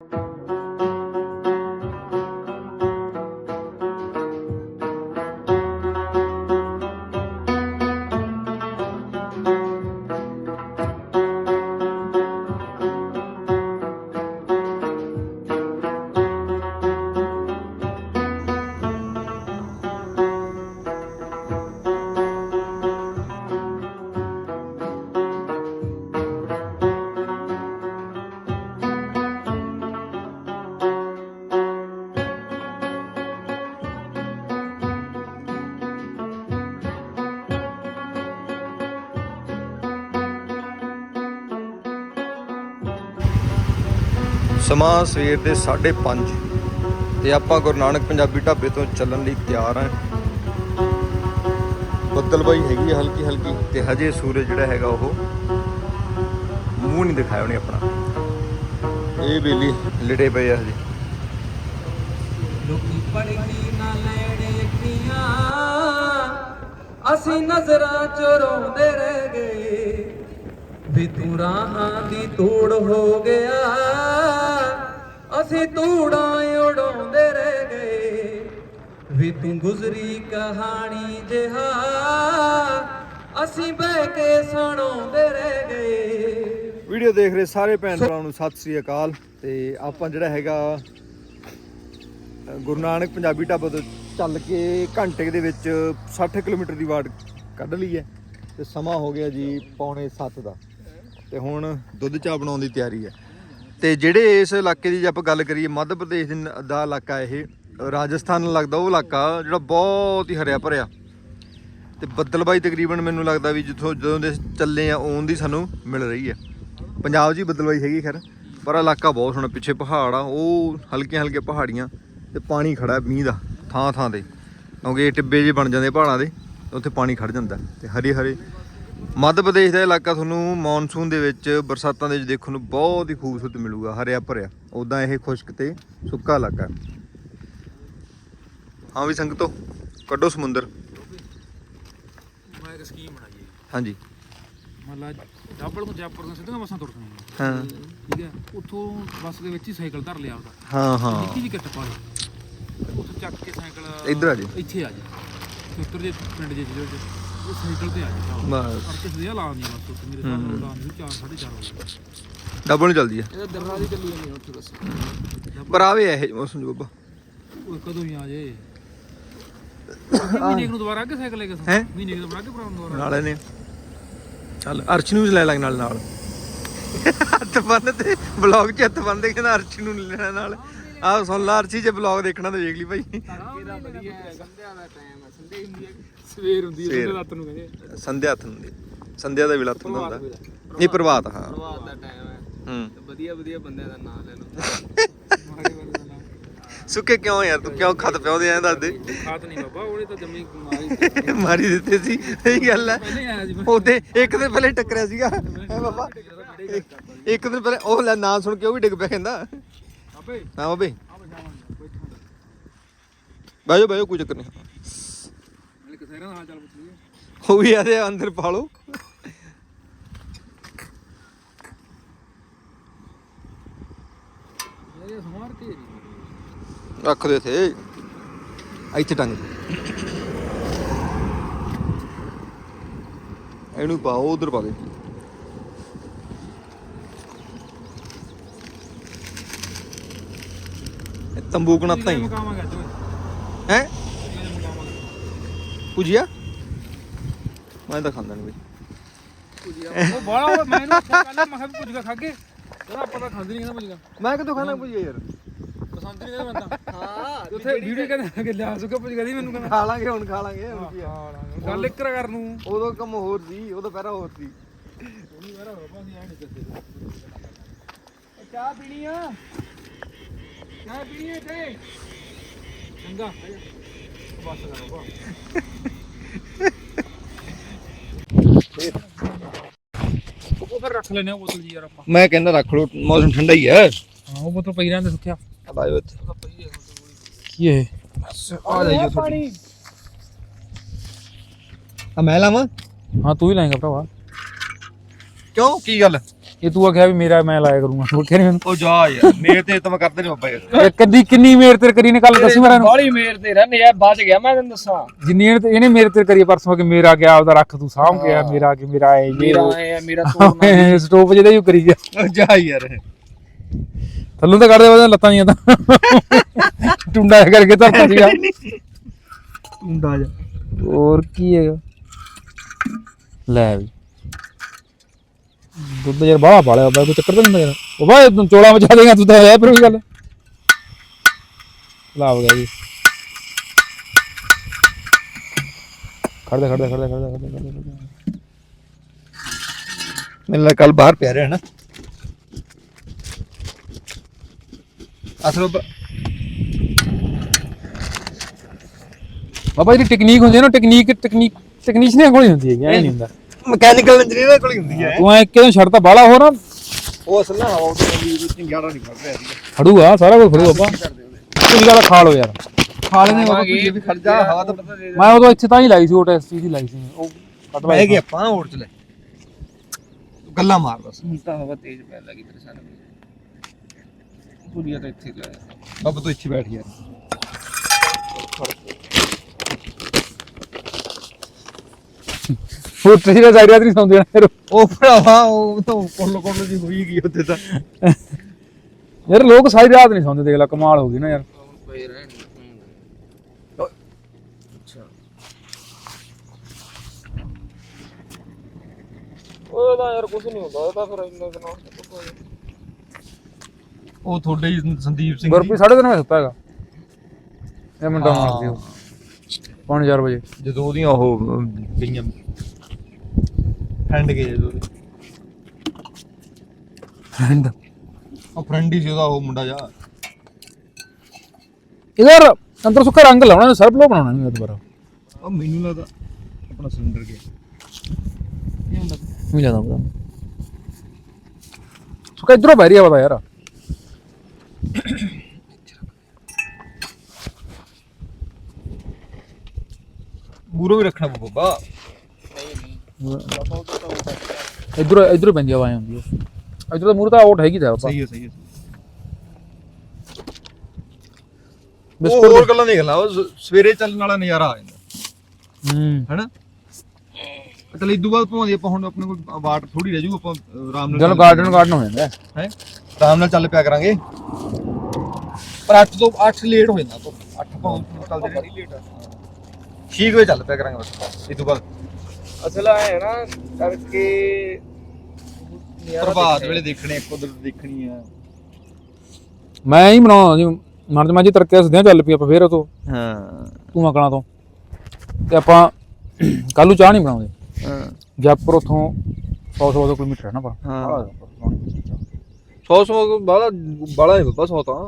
you ਸਮਾਂ ਸਵੇਰ ਦੇ 5:30 ਤੇ ਆਪਾਂ ਗੁਰੂ ਨਾਨਕ ਪੰਜਾਬੀ ਢਾਬੇ ਤੋਂ ਚੱਲਣ ਲਈ ਤਿਆਰ ਆਂ ਬੱਦਲਬਾਈ ਹੈਗੀ ਹਲਕੀ ਹਲਕੀ, ਤੇ ਹਜੇ ਸੂਰਜ ਜਿਹੜਾ ਹੈਗਾ ਉਹ ਮੂੰਹ ਨਹੀਂ ਦਿਖਾਇਆ ਉਹਨੇ ਆਪਣਾ। ਇਹ ਬੇਲੀ ਲਿੜੇ ਪਏ ਆ ਹਜੇ। ਲੋਕੀ ਪੜਦੀ ਨਾ ਲੈਣੇ ਅੱਖੀਆਂ ਅਸੀਂ ਨਜ਼ਰਾਂ ਚ ਰੋਂਦੇ ਰਹਿ ਗਏ। ਵੀ ਤੂੰ ਰਾਹਾਂ ਦੀ ਧੂੜ ਹੋ ਗਿਆ। ਅਸੀਂ ਧੂੜਾਂ ਉਡਾਉਂਦੇ ਰਹਿ ਗਏ। ਵੀ ਤੂੰ ਗੁਜ਼ਰੀ ਕਹਾਣੀ ਜਿਹਾ, ਅਸੀਂ ਬਹਿ ਕੇ ਸੁਣਾਉਂਦੇ ਰਹਿ ਗਏ। ਵੀਡੀਓ ਦੇਖ ਰਹੇ ਸਾਰੇ ਭੈਣ ਭਰਾਵਾਂ ਨੂੰ, ਸਤਿ ਸ੍ਰੀ ਅਕਾਲ। ਤੇ ਆਪਾਂ ਜਿਹੜਾ ਹੈਗਾ ਗੁਰੂ ਨਾਨਕ ਪੰਜਾਬੀ ਢਾਬਾ ਤੋਂ ਚੱਲ ਕੇ ਘੰਟੇ ਦੇ ਵਿੱਚ 60 ਕਿਲੋਮੀਟਰ ਦੀ ਵਾਟ ਕੱਢ ਲਈ ਹੈ। ਤੇ ਸਮਾਂ ਹੋ ਗਿਆ ਜੀ ਪੌਣੇ 7 ਦਾ। ਤੇ ਹੁਣ ਦੁੱਧ ਚਾਹ ਬਣਾਉਣ ਦੀ ਤਿਆਰੀ ਹੈ। ਤੇ ਜਿਹੜੇ ਇਸ ਇਲਾਕੇ ਦੀ ਜੇ ਆਪਾਂ ਗੱਲ ਕਰੀਏ, ਮੱਧ ਪ੍ਰਦੇਸ਼ ਦੇ ਦਾ ਇਲਾਕਾ ਇਹ, ਰਾਜਸਥਾਨ ਨਾਲ ਲੱਗਦਾ ਉਹ ਇਲਾਕਾ, ਜਿਹੜਾ ਬਹੁਤ ਹੀ ਹਰਿਆ ਭਰਿਆ। ਤੇ ਬੱਦਲਬਾਈ ਤਕਰੀਬਨ ਮੈਨੂੰ ਲੱਗਦਾ ਵੀ ਜਿੱਥੋਂ ਜਦੋਂ ਦੇ ਚੱਲੇ ਆ ਉਨ ਦੀ ਸਾਨੂੰ ਮਿਲ ਰਹੀ ਹੈ ਪੰਜਾਬ 'ਚ ਹੀ ਬੱਦਲਬਾਈ ਹੈਗੀ ਖੈਰ, ਪਰ ਇਲਾਕਾ ਬਹੁਤ ਸੋਹਣਾ, ਪਿੱਛੇ ਪਹਾੜ ਆ, ਉਹ ਹਲਕੀਆਂ ਹਲਕੀਆਂ ਪਹਾੜੀਆਂ ਤੇ ਪਾਣੀ ਖੜਾ ਮੀਂਹ ਦਾ, ਥਾਂ ਥਾਂ ਤੇ। ਕਿਉਂਕਿ ਇਹ ਟਿੱਬੇ ਜੇ ਬਣ ਜਾਂਦੇ ਪਹਾੜਾਂ ਦੇ, ਉੱਥੇ ਪਾਣੀ ਖੜ ਜਾਂਦਾ ਤੇ ਹਰੇ ਹਰੇ ਮੱਧ ਪ੍ਰਦੇਸ਼ ਦਾ ਇਲਾਕਾ ਤੁਹਾਨੂੰ ਮੌਨਸੂਨ ਦੇ ਵਿੱਚ ਬਰਸਾਤਾਂ ਦੇ ਵਿੱਚ ਦੇਖਣ ਨੂੰ ਬਹੁਤ ਹੀ ਖੂਬਸੂਰਤ ਮਿਲੂਗਾ ਹਰਿਆ ਭਰਿਆ। ਉਦਾਂ ਇਹ ਖੁਸ਼ਕ ਤੇ ਸੁੱਕਾ ਇਲਾਕਾ ਹੈ। ਵੀ ਸੰਗਤੋ ਕੱਢੋ ਸਮੁੰਦਰ। ਮੈਂ ਇੱਕ ਸਕੀਮ ਬਣਾਈ ਹੈ ਹਾਂਜੀ। ਮਤਲਬ ਜਾਬਲ ਤੋਂ ਜੈਪੁਰ ਤੋਂ ਸਿੱਧੀਆਂ ਬੱਸਾਂ ਤੁਰਦੀਆਂ ਹਾਂ। ਠੀਕ ਹੈ? ਉੱਥੋਂ ਬੱਸ ਦੇ ਵਿੱਚ ਹੀ ਸਾਈਕਲ ਧਰ ਲਿਆ ਉਹਦਾ। ਹਾਂ ਹਾਂ। ਨਿੱਕੀ ਜਿਹੀ ਕਿੱਟ ਪਾ ਲਈ। ਉੱਥੋਂ ਚੱਕ ਕੇ ਸਾਈਕਲ ਇੱਧਰ ਆ ਜੀ ਇੱਥੇ ਆ ਜਾ ਉੱਤਰ ਜੇ ਪਿੰਡ ਜੇ ਜਿਹੜੇ ਸਾਈਕਲ ਤੇ ਆ ਜਾ ਬਸ। ਕਿਸੇ ਦੇ ਲਾ ਨਹੀਂ ਬਸ ਉੱਥੇ ਮੇਰੇ ਸਾਹਮਣੇ ਲਾ ਨਹੀਂ 4 4:30 ਵਜੇ ਡਬਲ ਨੂੰ ਚੱਲਦੀ ਹੈ ਇਹ ਦਰਵਾਜ਼ੇ ਚੱਲੀ ਜਾਂਦੀ ਉੱਥੇ ਬਸ। ਪਰ ਆਵੇ ਇਹ ਮੌਸਮ ਜੋ ਬੱਬਾ। ਉਹ ਕਦੋਂ ਹੀ ਆ ਜੇ। ਮਹੀਨੇ ਨੂੰ ਦੁਬਾਰਾ ਅੱਗੇ ਸਾਈਕਲ ਲੈ ਕੇ ਹੈਂ? ਮਹੀਨੇ ਕੁ ਦੁਬਾਰਾ ਅੱਗੇ ਭਰਾ ਦੁਬਾਰਾ। ਨਾਲੇ ਨੇ। ਚੱਲ ਅਰਸ਼ ਨੂੰ ਵੀ ਲੈ ਲਾਂਗੇ ਨਾਲ ਨਾਲ। ਹੱਥ ਬੰਨ ਤੇ ਬਲੌਗ 'ਚ ਹੱਥ ਬੰਨ ਦੇ ਕਹਿੰਦਾ ਅਰਸ਼ ਨੂੰ ਨੀ ਲੈਣਾ ਨਾਲ। ਆਹ ਸੁਣ ਲਾ ਅਰਸ਼ੀ ਜੇ ਬਲੌਗ ਦੇਖਣਾ ਤਾਂ ਵੇਖ ਲਈ ਭਾਈ। ਇਹਦਾ ਵਧੀਆ ਸੰਧਿਆ ਦਾ ਟਾਈਮ ਹੈ ਸੰਧਿਆ ਹੁੰਦੀ ਹੈ ਸਵੇਰ ਹੁੰਦੀ ਹੈ ਸਵੇਰ। ਸਵੇਰ। ਰਾਤ ਨੂੰ ਕਹਿੰਦੇ ਸੰਧਿਆ ਹੱਥ ਹੁੰਦੀ ਸੰਧਿਆ ਦਾ ਵੇਲਾ ਹੱਥ ਹੁੰਦਾ। ਹੁੰਦਾ ਨਹੀਂ ਪ੍ਰਭਾਤ ਹਾਂ। ਪ੍ਰਭਾਤ ਦਾ ਟਾਈਮ ਹੈ। ਹੂੰ। ਤੇ ਵਧੀਆ ਵਧੀਆ ਬੰਦਿਆਂ ਦਾ ਨਾਮ ਲੈ ਲਓ। ਸੁੱਕੇ ਕਿਉਂ ਯਾਰ? ਤੂੰ ਕਿਉਂ ਖਤ ਪਿਆਉਂਦੇ ਆਂ ਦੱਸ ਦੇ। ਖਾਤ ਨਹੀਂ ਬਾਬਾ ਉਹਨੇ ਤਾਂ ਜੰਮੀ ਮਾਰੀ ਮਾਰੀ ਦਿੱਤੇ ਸੀ। ਸਹੀ ਗੱਲ ਹੈ। ਪਹਿਲੇ ਆਇਆ ਜੀ ਉਹਦੇ ਇੱਕ ਦਿਨ ਪਹਿਲੇ ਟੱਕਰਿਆ ਸੀਗਾ। ਹੈ ਬਾਬਾ? ਇੱਕ- ਇੱਕ ਦਿਨ ਪਹਿਲੇ ਉਹ ਲੈ ਨਾਂ ਸੁਣ ਕੇ ਉਹ ਵੀ ਡਿੱਗ ਪਿਆ ਕਹਿੰਦਾ। ਆਪੇ ਹਾਂ ਬਾਬੇ। ਆ ਬੈਠਾ ਬਾਜੋ ਬਾਜੋ ਕੋਈ ਚੱਕਰ ਨਹੀਂ। ਨਾਲੇ ਕਸੇਰਾ ਹਾਲ ਚਾਲ ਪੁੱਛ ਲਈਏ ਉਹ ਵੀ ਆਦੇ ਅੰਦਰ ਪਾ ਲਓ। ਇਹ ਸਮਾਰ ਕੇ ਰੱਖ ਦੇ ਥੇ ਇੱਥੇ ਟੰਗ। ਦੇ। ਇਹਨੂੰ ਪਾਓ ਉਧਰ ਪਾ ਦੇ। ਇਹ ਤੰਬੂਕ ਨੱਤਾ ਹੀ। ਮਕਾਵਾਂਗੇ ਅੱਜ ਹੈ? ਪੁਜੀਆ ਮੈਂ ਤਾਂ ਖਾਂਦਾ ਨਹੀਂ ਬਈ। ਉਹ ਕੱਲ ਮੈਂ ਕਿਹਾ ਵੀ ਪੁੱਜਗਾ ਖਾ ਕੇ ਉਹਦਾ ਪਤਾ ਖਾਂਦੀ ਨਹੀਂ ਕਹਿੰਦਾ ਪੁੱਜਗਾ ਮੈਂ ਕਿਦੋਂ ਖਾਣਾ ਪੁਜੀਆ ਯਾਰ? ਪਸੰਦ ਨਹੀਂ ਕਹਿੰਦਾ ਬੰਦਾ ਹਾਂ ਉੱਥੇ ਵੀਡੀਓ ਕਹਿੰਦਾ ਕਿ ਲਿਆ ਸੁੱਕਾ ਪੁੱਜਗਾ ਦੀ ਮੈਨੂੰ ਕਹਿੰਦਾ। ਖਾ ਲਾਂਗੇ ਹੁਣ ਖਾ ਲਾਂਗੇ ਹੁਣ ਕੀ ਆ। ਗੱਲ ਇੱਕ ਕਰ ਨੂੰ ਉਦੋਂ ਕੰਮ ਹੋਰ ਸੀ ਉਦੋਂ ਪਹਿਰਾ ਹੋਰ ਸੀ। ਉਹਨੀ ਵਾਰਾ ਹੋ ਪਾਸੀ ਐ ਨਹੀਂ ਕਰਦੇ ਚਾਹ ਪੀਣੀ ਆ? ਚਾਹ ਪੀਣੀ ਹੈ ਤੇ ਚੰਗਾ। ਬਸ ਕਰ ਬਾਬਾ ਉਹ ਫਿਰ ਰੱਖ ਲੈਨੇ ਆ ਬੋਤਲ ਜੀ ਯਾਰ ਆਪਾਂ। ਮੈਂ ਕਹਿੰਦਾ ਰੱਖ ਲੋ ਮੌਸਮ ਠੰਡਾ ਹੀ ਹੈ। ਹਾਂ ਉਹ ਬੋਤਲ ਪਈ ਰਹਿੰਦੇ ਸੁੱਕਿਆ ਬਾਜੋ ਇੱਥੇ। ਕੀ ਇਹ? ਆ ਜਾਈਓ ਪਾਣੀ ਆ ਮੈਂ ਲਾਵਾਂ? ਹਾਂ ਤੂੰ ਹੀ ਲਾਏਗਾ ਭਰਾਵਾ। ਕਿਉਂ? ਕੀ ਗੱਲ? ਇਹ ਤੂੰ ਆਖਿਆ ਵੀ ਮੇਰਾ ਮੈਂ ਲਾਇਆ ਕਰੂੰਗਾ ਉਹ ਕਹਿੰਦੇ ਮੈਨੂੰ ਉਹ ਜਾ ਯਾਰ ਮੇਰੇ ਤੇ ਤਾਂ ਮੈਂ ਕਰਦੇ ਨਹੀਂ ਬਾਬਾ ਯਾਰ। ਇਹ ਕਦੀ ਕਿੰਨੀ ਮੇਰ ਤੇਰੇ ਕਰੀ ਨੇ ਕੱਲ ਦੱਸੀ ਮੇਰਾ ਨੂੰ ਬਾਲੀ ਮੇਰ ਤੇ ਰਹਿ ਯਾਰ ਬਚ ਗਿਆ ਮੈਂ ਤੈਨੂੰ ਦੱਸਾਂ। ਜਿੰਨੀ ਇਹਨੇ ਇਹਨੇ ਮੇਰੇ ਤੇ ਕਰੀ ਆ ਪਰਸੋਂ ਕਿ ਮੇਰਾ ਗਿਆ ਉਹਦਾ ਰੱਖ ਤੂੰ ਸਾਂਭ ਕੇ ਆ ਮੇਰਾ ਕਿ ਮੇਰਾ ਇਹ ਮੇਰਾ ਆਏ ਆ ਮੇਰਾ ਤੋੜਨਾ ਇਹ ਸਟੋਪ ਜਿਹਦਾ ਹੀ ਕਰੀ ਗਿਆ ਉਹ ਜਾ ਯਾਰ। ਥੱਲੋਂ ਤਾਂ ਕੱਢਦੇ ਉਹਦੇ ਲੱਤਾਂ ਜੀਆਂ ਤਾਂ। ਟੁੰਡਾ ਜਿਹਾ ਕਰਕੇ ਧਰਤਾ ਸੀਗਾ। ਟੁੰਡਾ ਜਾ ਹੋਰ ਕੀ ਹੈਗਾ? ਲੈ ਵੀ। ਦੁੱਧ ਯਾਰ ਬਾਹਲਾ ਪਾਲਿਆ ਬਾਈ, ਕੋਈ ਚੱਕਰ ਤਾਂ ਨਹੀਂ ਹੁੰਦਾ ਯਾਰ। ਉਹ ਬਾਈ, ਤੂੰ ਚੋਲਾ ਮਚਾ ਦੇਗਾ, ਤੂੰ ਤਾਂ ਹੈ ਫਿਰ ਵੀ ਗੱਲ। ਲਾਵ ਗਿਆ ਜੀ। ਖੜਦਾ ਖੜਦਾ ਖੜਦਾ ਖੜਦਾ ਖੜਦਾ ਖੜਦਾ ਮੈਨੂੰ ਕੱਲ ਬਾਹਰ ਪਿਆ ਰਿਹਾ ਨਾ। ਅਸਲ ਬਾਬਾ ਜਿਹੜੀ ਟੈਕਨੀਕ ਹੁੰਦੀ ਹੈ ਨਾ ਟੈਕਨੀਕ ਟੈਕਨੀਕ ਟੈਕਨੀਸ਼ੀਅਨ ਕੋਲ ਹੁੰਦੀ ਹੈ ਐ ਨਹੀਂ ਹੁੰਦਾ। ਮਕੈਨੀਕਲ ਇੰਜੀਨੀਅਰ ਕੋਲ ਹੀ ਹੁੰਦੀ ਹੈ। ਤੂੰ ਐ ਕਿਉਂ ਛੱਡਤਾ ਬਾਹਲਾ ਹੋ ਨਾ? ਉਹ ਅਸਲ ਨਾ ਹਵਾ ਉਹਦੇ ਵੀ ਚਿੰਗਾੜਾ ਨਹੀਂ ਫੜ ਰਿਹਾ ਸੀ ਖੜੂਗਾ ਸਾਰਾ ਕੁਝ ਬਾਬਾ ਤੁਸੀਂ ਗੱਲ ਖਾ ਲਓ ਯਾਰ। ਖਾਲੇ ਨੇ ਬਾਬਾ ਕੋਈ ਵੀ ਖੜ ਜਾ ਹਵਾ ਤਾਂ ਮੈਂ ਉਦੋਂ ਇੱਥੇ ਤਾਂ ਹੀ ਲਾਈ ਸੀ ਉਹ ਟੈਸਟ ਦੀ ਲਾਈ ਸੀ ਉਹ ਕਟਵਾ ਬਹਿ ਗਏ ਆਪਾਂ ਹੋਰ ਚ ਲੈ। ਤੂੰ ਗੱਲਾਂ ਮਾਰ ਬਸ। ਹੁਣ ਤਾਂ ਹਵਾ ਤੇਜ਼ ਪੈਣ ਲੱਗੀ ਤੇਰੇ ਸਾਹਮਣੇ। ਪੂਰੀਆ ਤਾਂ ਇੱਥੇ ਲਾਇਆ ਬਾਬਾ ਤੂੰ ਇੱਥੇ ਬੈਠ ਯਾਰ। ਉਹ ਤੁਸੀਂ ਦਾ ਰਾਤ ਨਹੀਂ ਸੌਂਦੇ ਨਾ ਫਿਰ। ਉਹ ਭਰਾਵਾ ਉਹ ਤਾਂ ਕੋਲ ਕੋਲ ਜੀ ਹੋਈ ਗਈ ਉੱਥੇ ਤਾਂ। ਯਾਰ ਲੋਕ ਸਾਰੀ ਰਾਤ ਨਹੀਂ ਸੌਂਦੇ ਦੇਖ ਲੈ ਕਮਾਲ ਹੋ ਗਈ ਨਾ ਯਾਰ। ਰਹਿਣ ਉਹਦਾ ਯਾਰ ਕੁਝ ਨਹੀਂ ਹੁੰਦਾ ਉਹ ਤਾਂ ਫਿਰ ਇੰਨੇ ਦਿਨਾਂ ਉਹ ਤੁਹਾਡੇ ਹੀ ਸੰਦੀਪ ਸਿੰਘ ਗੁਰਪ੍ਰੀਤ ਸਾਢੇ ਤਿੰਨ ਵਜੇ ਸੁੱਤਾ ਹੈਗਾ। ਇਹ ਮਿੰਟਾਂ ਮਾਰਦੀ ਉਹ। ਪੌਣੇ 4 ਵਜੇ। ਜਦੋਂ ਉਹਦੀਆਂ ਉਹ ਗਈਆਂ। ਫਰੈਂਡ ਗਏ ਜਦੋਂ ਉਹਦੇ। ਫਰੈਂਡ? ਉਹ ਫਰੈਂਡ ਹੀ ਸੀ ਉਹਦਾ ਉਹ ਮੁੰਡਾ ਜਾ ਇਧਰ ਅੰਦਰ ਸੁੱਕਾ ਰੰਗ ਲਾਉਣਾ ਸਰਪ ਲੋ ਬਣਾਉਣਾ ਨਹੀਂ ਦੁਬਾਰਾ। ਉਹ ਮੈਨੂੰ ਲੱਗਦਾ ਆਪਣਾ ਸਿਲੰਡਰ ਗਿਆ। ਨਹੀਂ ਜਾਂਦਾ ਪਤਾ ਸੁੱਕਾ ਇਧਰੋਂ ਬਹਿ ਰਿਹਾ ਪਤਾ ਯਾਰ। ਮੂਰੋ ਵੀ ਰੱਖਣਾ ਪਊ ਬਾਬਾ। ਇਧਰੋਂ ਇਧਰੋਂ ਪੈਂਦੀ ਆਵਾਜ਼ ਆਉਂਦੀ ਹੈ ਇਧਰ ਤਾਂ ਮੂਰ ਤਾਂ ਆਊਟ ਹੈਗੀ ਦਾ ਆਪਾਂ। ਸਹੀ ਹੈ ਸਹੀ ਹੈ ਉਹ ਬਿਸਕੁਟ ਹੋਰ ਗੱਲਾਂ ਨਹੀਂ ਗੱਲਾਂ ਉਹ ਸ- ਸਵੇਰੇ ਚੱਲਣ ਵਾਲਾ ਨਜ਼ਾਰਾ ਆ ਜਾਂਦਾ। ਹੂੰ। ਹੈਨਾ? ਚਲ ਇਦੋਂ ਬਾਅਦ ਭਾਵੇਂ ਆਪਾਂ ਹੁਣ ਆਪਣੇ ਕੋਲ ਵਾਟ ਥੋੜੀ ਰਹਿ ਜੂ ਆਪਾਂ ਅਹ, ਆਰਾਮ ਨਾਲ ਜਦੋਂ ਗਾਰਡਨ ਗਾਰਡਨ ਹੋ ਜਾਂਦਾ। ਹੈ। ਹੈ ਆਰਾਮ ਨਾਲ ਚੱਲ ਪਿਆ ਕਰਾਂਗੇ। ਪਰ 8 ਤੋਂ 8 ਲੇਟ ਹੋ ਜਾਂਦਾ ਆਪਾਂ। 8 ਪਾਉਂ ਚੱਲਦੇ ਰਹੇ ਲੇਟ 6 ਵਜੇ ਚੱਲ ਪਿਆ ਕਰਾਂਗੇ ਬਸ ਇਦੋਂ ਬਾਅਦ। ਅਸਲ ਹੈ ਨਾ ਕਰਕੇ ਪ੍ਰਭਾਤ ਵੇਲੇ ਦੇਖਣੇ ਇੱਕ ਉਧਰ ਦੇਖਣੀ ਆ। ਮੈਂ ਹੀ ਬਣਾਉਣਾ ਜੀ ਮਰਦ ਮਾਜੀ ਤਰਕੇ ਸਦਿਆਂ ਚੱਲ ਪਈ ਆਪਾਂ ਫੇਰ ਉਹ ਤੋਂ ਹਾਂ। ਤੂੰ ਮਕਣਾ ਤੋਂ। ਤੇ ਆਪਾਂ ਕੱਲ ਚਾਹ ਨਹੀਂ ਬਣਾਉਂਦੇ। ਹਾਂ। ਜੈਪੁਰ ਉਥੋਂ 100 100 ਕਿਲੋਮੀਟਰ ਹੈ ਨਾ ਪਰ ਹਾਂ। 100 100 ਬਾਲਾ ਬਾਲਾ ਨਹੀਂ ਬੱਬਾ 100 ਤਾਂ।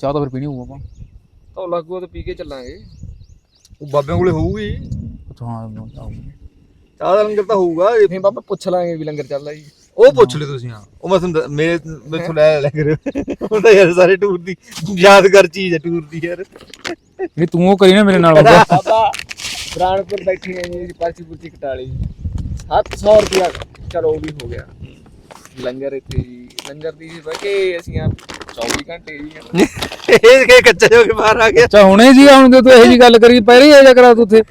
ਚਾਹ ਤਾਂ ਫਿਰ ਪੀਣੀ ਹੋਊਗਾ ਆਪਾਂ। ਤਾਂ ਲੱਗੂ ਤੇ ਪੀ ਕੇ ਚੱਲਾਂਗੇ। ਉਹ ਬਾਬਿਆਂ ਕੋਲੇ ਹੋਊਗੀ। ਉੱਥੋਂ ਹਾਂ ਚਾਹ ਦਾ ਲੰਗਰ ਤਾਂ ਹੋਊਗਾ ਇਹ- ਫੇਰ ਬਾਬਾ ਪੁੱਛ ਲਾਂਗੇ ਵੀ ਲੰਗਰ ਚੱਲਦਾ ਜੀ। ਉਹ ਪੁੱਛ ਲਿਓ ਤੁਸੀਂ ਹਾਂ। ਉਹ ਮੈਂ ਤੁਹਾਨੂੰ ਦ- ਮੇਰੇ ਮੈਥੋਂ ਲੈ ਲੈ ਕਰਿਓ। ਉਹ ਤਾਂ ਯਾਰ ਸਾਰੇ ਟੂਰ ਦੀ ਯਾਦਗਾਰ ਚੀਜ਼ ਹੈ ਟੂਰ ਦੀ ਯਾਰ। ਨਹੀਂ ਤੂੰ ਉਹ ਕਰੀ ਨਾ ਮੇਰੇ ਨਾਲ ਬਾਬਾ। ਬਾਬਾ ਬਰਾਨਪੁਰ ਬੈਠੀ ਨੇ ਜੀ ਪਰਚੀ ਪੁਰਚੀ ਕਟਾ ਲਈ। ਹੱਥ 100 ਰੁਪਿਆ ਚਲੋ ਉਹ ਵੀ ਹੋ ਗਿਆ। ਲੰਗਰ ਇੱਥੇ ਜੀ ਲੰਗਰ ਦੀ ਜੀ ਬਕੇ ਅਸੀਂ ਆ 24 ਘੰਟੇ ਜੀ ਇਹ ਕਿ ਕੱਚਾ ਜੋ ਕੇ ਬਾਹਰ ਆ ਗਿਆ? ਅੱਛਾ ਹੁਣੇ ਜੀ ਹੁਣ ਤੇ ਤੂੰ ਇਹੋ ਜੀ ਗੱਲ ਕਰੀ ਪਹਿਲੇ ਹੀ ਆ ਜਾ ਕਰਾ ਤੂੰ ਉੱਥੇ।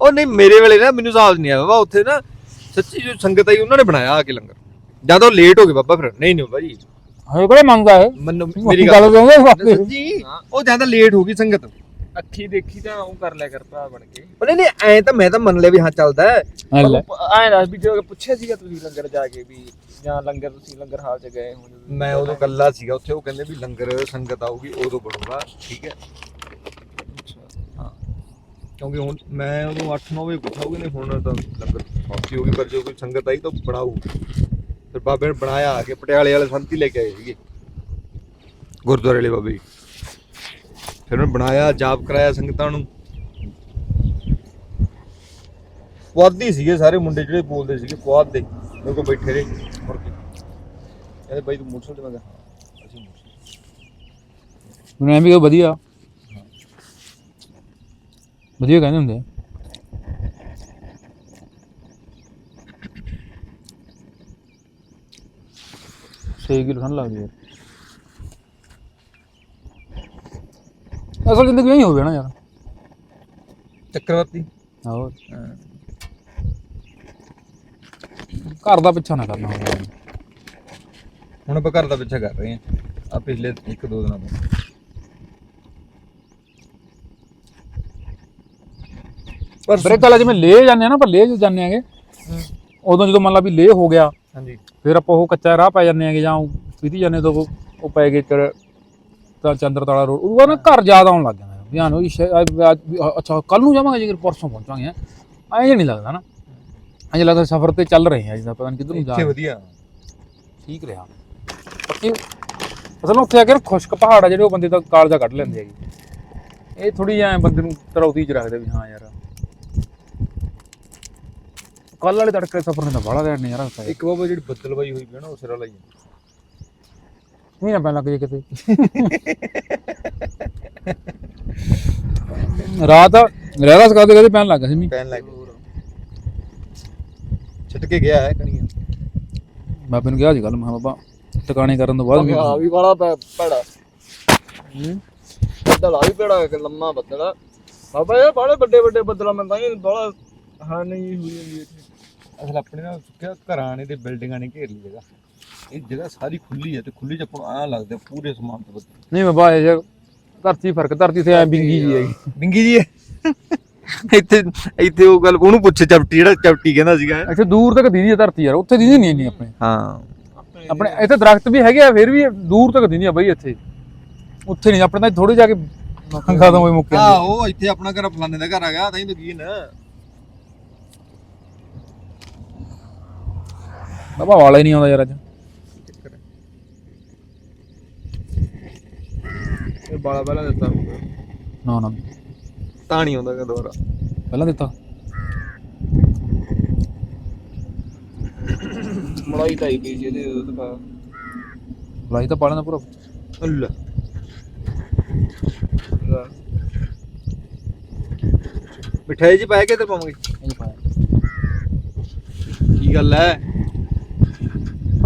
ਉਹ ਨਹੀਂ ਮੇਰੇ ਵੇਲੇ ਨਾ ਮੈਨੂੰ ਸਾਜ਼ ਨਹੀਂ ਆਇਆ ਬਾਬਾ ਉੱਥੇ ਨਾ ਸੱਚੀ ਜੋ ਸੰਗਤ ਆਈ ਉਹਨਾਂ ਨੇ ਬਣਾਇਆ ਆ ਕੇ ਲੰਗਰ। ਜਦ ਉਹ ਲੇਟ ਹੋ ਗਏ ਬਾਬਾ ਫਿਰ। ਨਹੀਂ ਨਹੀਂ ਬਾਬਾ ਜੀ। ਹਏ ਕੋਲੇ ਮੰਗਦਾ ਹੈ ਮੈਨੂੰ ਮੇਰੀ ਗੱਲ ਸੁਣਦੇ ਸੱਚੀ ਉਹ ਜ਼ਿਆਦਾ ਲੇਟ ਹੋ ਗਈ ਸੰਗਤ। ਅੱਖੀ ਦੇਖੀ ਤਾਂ ਉਹ ਕਰ ਲਿਆ ਕਰ ਭਰਾ ਬਣ ਕੇ। ਉਹ ਨਹੀਂ ਨਹੀਂ ਐ ਤਾਂ ਮੈਂ ਤਾਂ ਮੰਨ ਲਿਆ ਵੀ ਹਾਂ ਚੱਲਦਾ ਹੈ। ਐਂ ਦੱਸ ਵੀ ਜੋ ਪੁੱਛਿਆ ਸੀਗਾ ਤੁਸੀਂ ਲੰਗਰ ਜਾ ਕੇ ਵੀ ਜਾਂ ਲੰਗਰ ਤੁਸੀਂ ਲੰਗਰ ਹਾਲ ਚ ਗਏ ਹੋ ਜਦੋਂ? ਮੈਂ ਉਦੋਂ ਗੱਲਾ ਸੀਗਾ ਉੱਥੇ ਉਹ ਕਹਿੰਦੇ ਵੀ ਲੰਗਰ ਸੰਗਤ ਆਊਗੀ ਉਦੋਂ ਬਣੂਗਾ ਠੀਕ ਹੈ ਹਾਂ। ਕਿਉਂਕਿ ਹੁਣ ਮੈਂ ਉਹਨੂੰ 8-9 ਵਜੇ ਪੁੱਛਾਉਗੇ ਨੇ ਹੁਣ ਤਾਂ ਲੰਗਰ ਸੌਂਤੀ ਹੋਗੀ ਪਰ ਜੋ ਕੋਈ ਸੰਗਤ ਆਈ ਤਾਂ ਬਣਾਊ ਫਿਰ ਬਾਬੇ ਨੇ ਬਣਾਇਆ ਆ ਕੇ, ਪਟਿਆਲੇ ਵਾਲੇ ਸੰਤੀ ਲੈ ਕੇ ਆਏ ਸੀਗੇ। ਗੁਰਦੁਆਰੇ ਵਾਲੇ ਬਾਬੇ। ਜੀ। ਫਿਰ ਉਹਨੇ ਬਣਾਇਆ, ਜਾਪ ਕਰਾਇਆ ਸੰਗਤਾਂ ਨੂੰ। ਪੁਆਧੀ ਸੀਗੇ ਸਾਰੇ ਮੁੰਡੇ ਜਿਹੜੇ ਬੋਲਦੇ ਸੀਗੇ, ਪੁਆਧ। ਦੇ ਮੇਰੇ ਕੋਲ ਬੈਠੇ ਰਹੇ, ਮੁੜ ਕੇ। ਕਹਿੰਦੇ ਬਾਈ ਤੂੰ ਮੋਟਰਸਾਈਕਲ ਤੇ ਮੈਂ ਕਿਹਾ ਅਸੀਂ ਮੋਟਰਸਾਈਕਲ ਮੈਨੂੰ ਐਂ ਵੀ ਵਧੀਆ। ਵਧੀਆ ਕਹਿੰਦੇ ਹੁੰਦੇ ਆ 6 ਕਿਲੋ ਠੰਡ ਲੱਗਦੀ ਯਾਰ ਅਸਲ ਜ਼ਿੰਦਗੀ ਇਹੀ ਹੋ ਗਿਆ ਨਾ ਯਾਰ ਚੱਕਰਵਰਤੀ ਆਹੋ ਘਰ ਦਾ ਪਿੱਛਾ ਨਾ ਕਰਨਾ ਹੋਵੇ ਹੁਣ ਆਪਾਂ ਘਰ ਦਾ ਪਿੱਛਾ ਕਰ ਰਹੇ ਹਾਂ ਆ ਪਿਛਲੇ ਇੱਕ ਦੋ ਦਿਨਾਂ ਤੋਂ ਪਰ ਬਰੇ ਕੱਲ ਜਿਵੇਂ ਲੇ ਜਾਂਦੇ ਆ ਨਾ ਪਰ ਲੇ ਜੋ ਜਾਂਦੇ ਆਗੇ। ਉਦੋਂ ਜਦੋਂ ਮੰਨ ਲਾ ਵੀ ਲੇ ਹੋ ਗਿਆ ਹਾਂਜੀ। ਫਿਰ ਆਪਾਂ ਉਹ ਕੱਚਾ ਰਾਹ ਪੈ ਜਾਂਦੇ ਆਗੇ ਜਾਂ ਪੀਤੀ ਜਾਂਦੇ ਤੋਂ ਉਹ- ਉਹ ਪੈ ਗਏ ਕਰ ਤਾਂ ਚੰਦਰ ਤਾਲਾ ਰੋਡ ਉਹ ਨਾ ਘਰ ਜ਼ਿਆਦਾ ਆਉਣ ਲੱਗ ਜਾਂਦਾ। ਵੀ ਹਾਂ ਵੀ ਸ਼ਾਇਦ ਅੱਜ- ਅੱਜ ਵੀ ਅੱਛਾ ਕੱਲ ਨੂੰ ਜਾਵਾਂਗੇ ਜੇ ਪਰਸੋਂ ਪਹੁੰਚਾਂਗੇ ਐਂ ਜਿਹਾ ਨਹੀਂ ਲੱਗਦਾ ਨਾ। ਐਂ ਲੱਗਦਾ ਸਫ਼ਰ ਤੇ ਚੱਲ ਰਹੇ ਹਾਂ ਜਿੱਦਾਂ ਪਤਾ ਨਹੀਂ ਕਿੱਧਰ ਨੂੰ ਜਾ ਰਹੇ। ਵਧੀਆ। ਠੀਕ ਰਿਹਾ। ਬਾਕੀ ਅਸਲ ਉੱਥੇ ਆ ਕੇ ਖੁਸ਼ਕ ਪਹਾੜ ਆ ਜਿਹੜੇ ਉਹ ਬੰਦੇ ਦਾ ਕਾਲਜਾ ਕੱਢ ਲੈਂਦੇ ਹੈਗੇ ਇਹ ਥੋੜੀ ਐ ਬੰਦੇ ਨੂੰ ਤਰੌਤੀ ਚ ਰੱਖਦੇ ਵੀ ਹਾਂ ਯਾਰ। ਕੱਲ ਵਾਲੇ ਤੜਕੇ ਸਫ਼ਰ ਨੇ ਤਾਂ ਬੜਾ ਦੇਣ ਨਜ਼ਾਰਾ ਦਿੱਤਾ ਯਾਰ। ਇੱਕ ਬਾਬਾ ਜਿਹੜੀ ਬੱਦਲਬਾਈ ਹੋਈ ਪਈ ਆ ਨਾ ਉਹ ਸਿਰਾ ਲਾਈ ਨਹੀਂ ਨਾ ਪੈਣ ਲੱਗ ਜੇ ਕਿਤੇ। ਰਾਤ ਰਹਿਦਾ ਸਕਾਦੇ ਕਦੇ ਪੈਣ ਲੱਗ ਸੀ ਮੀਂਹ। ਪੈਣ ਲੱਗ ਛਿੱਟ ਕੇ ਗਿਆ ਹੈ ਕਣੀਆਂ। ਬਾਬੇ ਨੂੰ ਕਿਹਾ ਸੀ ਗੱਲ ਮੈਂ ਕਿਹਾ ਬਾਬਾ ਟਿਕਾਣੇ ਕਰਨ ਤੋਂ ਬਾਅਦ ਆ ਮੀਂਹ। ਵੀ ਵਾਲਾ ਪੜਾ ਬੱਦਲ ਆ ਵੀ ਪੜਾ ਇੱਕ ਲੰਮਾ ਬੱਦਲ ਆ। ਬਾਬਾ ਇਹ ਬੜੇ ਵੱਡੇ ਵੱਡੇ ਬੱਦਲਾਂ ਮੈਂ ਤਾਂ ਇਹ ਬੜਾ ਹਾਨੀ ਹੋਈ ਜਾਂਦੀ ਇੱਥੇ। ਅਸਲ ਆਪਣੇ ਨਾਲ ਸੁੱਕਿਆ ਘਰਾਂ ਨੇ ਤੇ ਬਿਲਡਿੰਗਾਂ ਨੇ ਘੇਰ ਲਈ ਜਗ੍ਹਾ। ਇਹ ਜਗ੍ਹਾ ਸਾਰੀ ਖੁੱਲੀ ਹੈ ਤੇ ਖੁੱਲੀ ਚ ਆਪਾਂ ਨੂੰ ਐਂ ਲੱਗਦਾ ਪੂਰੇ ਸਮਾਨ ਤੋਂ ਨਹੀਂ ਬਾਬਾ ਇਹ ਜਿਹਾ ਧਰਤੀ ਫ਼ਰਕ ਧਰਤੀ ਤੇ ਐ ਬਿੰਗੀ ਜੀ ਹੈਗੀ। ਬਿੰਗੀ ਜੀ ਇੱਥੇ ਇੱਥੇ ਉਹ ਗੱਲ ਉਹਨੂੰ ਪੁੱਛੇ ਚਪਟੀ ਜਿਹੜਾ ਚਪਟੀ ਕਹਿੰਦਾ ਸੀਗਾ। ਇੱਥੇ ਦੂਰ ਤੱਕ ਦੀਦੀ ਹੈ ਧਰਤੀ ਯਾਰ ਉੱਥੇ ਦੀਦੀ ਨਹੀਂ ਇੰਨੀ ਆਪਣੇ। ਹਾਂ। ਆਪਣੇ ਇੱਥੇ ਦਰਖਤ ਵੀ ਹੈਗੇ ਆ ਫਿਰ ਵੀ ਦੂਰ ਤੱਕ ਦੀਦੀ ਆ ਬਈ ਇੱਥੇ। ਉੱਥੇ ਨਹੀਂ ਆਪਣੇ ਤਾਂ ਥੋੜੇ ਜਾ ਕੇ ਖਤਮ ਹੋਈ ਮੁੱਕ ਆ ਉਹ ਇੱਥੇ ਆਪਣਾ ਘਰ ਫਲਾਣੇ ਦਾ ਘਰ ਹੈਗਾ ਤਾਂ ਹੀ ਯਕੀਨ ਬਾਬਾ ਵਾਲਾ ਹੀ ਨਹੀਂ ਆਉਂਦਾ ਯਾਰ ਅੱਜ। ਇਹ ਬਾਲਾ ਪਹਿਲਾਂ ਦਿੱਤਾ ਨਾ ਨਾ। ਤਾਂ ਨਹੀਂ ਆਉਂਦਾ ਦੁਬਾਰਾ। ਪਹਿਲਾਂ ਦਿੱਤਾ। ਮਲਾਈ ਤਾਂ ਹੀ ਪਈ ਸੀ ਇਹਦੇ ਉਹ ਦਿਖਾ। ਲਾਈ ਤਾਂ ਪਾਲਾਂ ਦਾ ਪੂਰਾ। ਅੱਲਾ। ਲੈ। ਮਿਠਾਈ ਜੀ ਪਾਏ ਕੇ ਤੇ ਪਾਵਾਂਗੇ? ਇਹ ਪਾਇਆ। ਕੀ ਗੱਲ ਹੈ?